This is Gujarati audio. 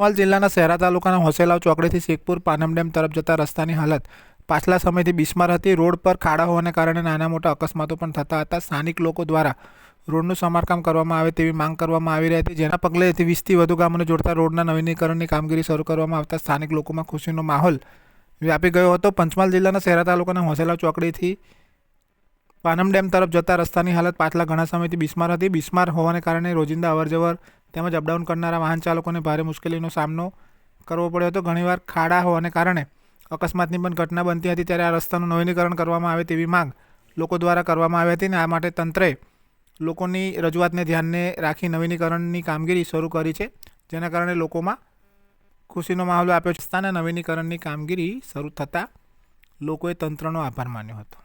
પંચમહાલ જિલ્લાના શહેરા તાલુકાના હોસેલાવ ચોકડીથી શેખપુર પાનમ ડેમ તરફ જતા રસ્તાની હાલત પાછલા સમયથી બિસ્માર હતી. રોડ પર ખાડા હોવાને કારણે નાના મોટા અકસ્માતો પણ થતા હતા. સ્થાનિક લોકો દ્વારા રોડનું સમારકામ કરવામાં આવે તેવી માંગ કરવામાં આવી રહી હતી. જેના પગલે વીસથી વધુ ગામોને જોડતા રોડના નવીનીકરણની કામગીરી શરૂ કરવામાં આવતા સ્થાનિક લોકોમાં ખુશીનો માહોલ વ્યાપી ગયો હતો. પંચમહાલ જિલ્લાના શહેરા તાલુકાના હોસેલાવ ચોકડીથી પાનમ ડેમ તરફ જતા રસ્તાની હાલત પાછલા ઘણા સમયથી બિસ્માર હતી. બિસ્માર હોવાને કારણે રોજિંદા અવરજવર તેમજ અપડાઉન કરનારા વાહન ચાલકોને ભારે મુશ્કેલીનો સામનો કરવો પડ્યો હતો. ઘણીવાર ખાડા હોવાને કારણે અકસ્માતની પણ ઘટના બનતી હતી ત્યારે આ રસ્તાનું નવીનીકરણ કરવામાં આવે તેવી માંગ લોકો દ્વારા કરવામાં આવી હતી અને આ માટે તંત્રે લોકોની રજૂઆતને ધ્યાનને રાખી નવીનીકરણની કામગીરી શરૂ કરી છે, જેના કારણે લોકોમાં ખુશીનો માહોલ આપ્યો છે. રસ્તાના નવીનીકરણની કામગીરી શરૂ થતાં લોકોએ તંત્રનો આભાર માન્યો હતો.